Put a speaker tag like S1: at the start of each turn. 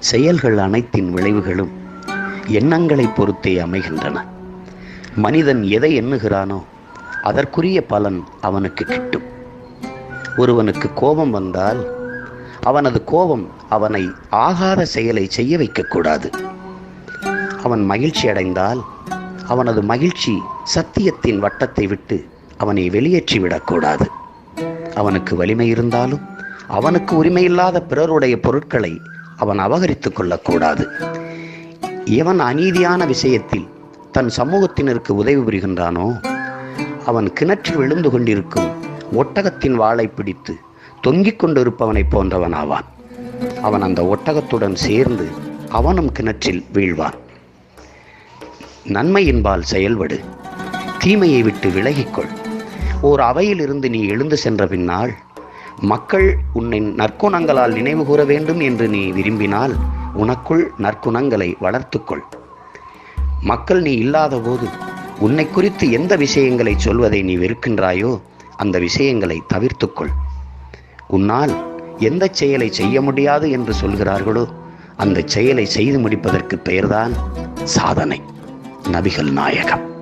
S1: செயல்கள் அனைத்தின் விளைவுகளும் எண்ணங்களை பொறுத்தே அமைகின்றன. மனிதன் எதை எண்ணுகிறானோ அதற்குரிய பலன் அவனுக்கு கிட்டும். ஒருவனுக்கு கோபம் வந்தால் அவனது கோபம் அவனை ஆகாத செயலை செய்ய வைக்கக்கூடாது. அவன் மகிழ்ச்சி அடைந்தால் அவனது மகிழ்ச்சி சத்தியத்தின் வட்டத்தை விட்டு அவனை வெளியேற்றி விடக்கூடாது. அவனுக்கு வலிமை இருந்தாலும் அவனுக்கு உரிமையில்லாத பிறருடைய பொருட்களை அவன் அபகரித்துக் கொள்ளக்கூடாது. எவன் அநீதியான விஷயத்தில் தன் சமூகத்தினருக்கு உதவி புரிகின்றானோ அவன் கிணற்றில் விழுந்து கொண்டிருக்கும் ஒட்டகத்தின் வாளை பிடித்து தொங்கிக் கொண்டிருப்பவனைப் போன்றவன் ஆவான் அவன் அந்த ஒட்டகத்துடன் சேர்ந்து அவனும் கிணற்றில் வீழ்வான். நன்மையின்பால் செயல்படு. தீமையை விட்டு விலகிக்கொள். ஓர் அவையிலிருந்து நீ எழுந்து சென்ற பின்னால் மக்கள் உன்னை நற்குணங்களால் நினைவு கூற வேண்டும் என்று நீ விரும்பினால் உனக்குள் நற்குணங்களை வளர்த்துக்கொள். மக்கள் நீ இல்லாதபோது உன்னை குறித்து எந்த விஷயங்களை சொல்வதை நீ வெறுக்கின்றாயோ அந்த விஷயங்களை தவிர்த்துக்கொள். உன்னால் எந்த செயலை செய்ய முடியாது என்று சொல்கிறார்களோ அந்த செயலை செய்து முடிப்பதற்கு பெயர்தான் சாதனை. நபிகள் நாயகம்.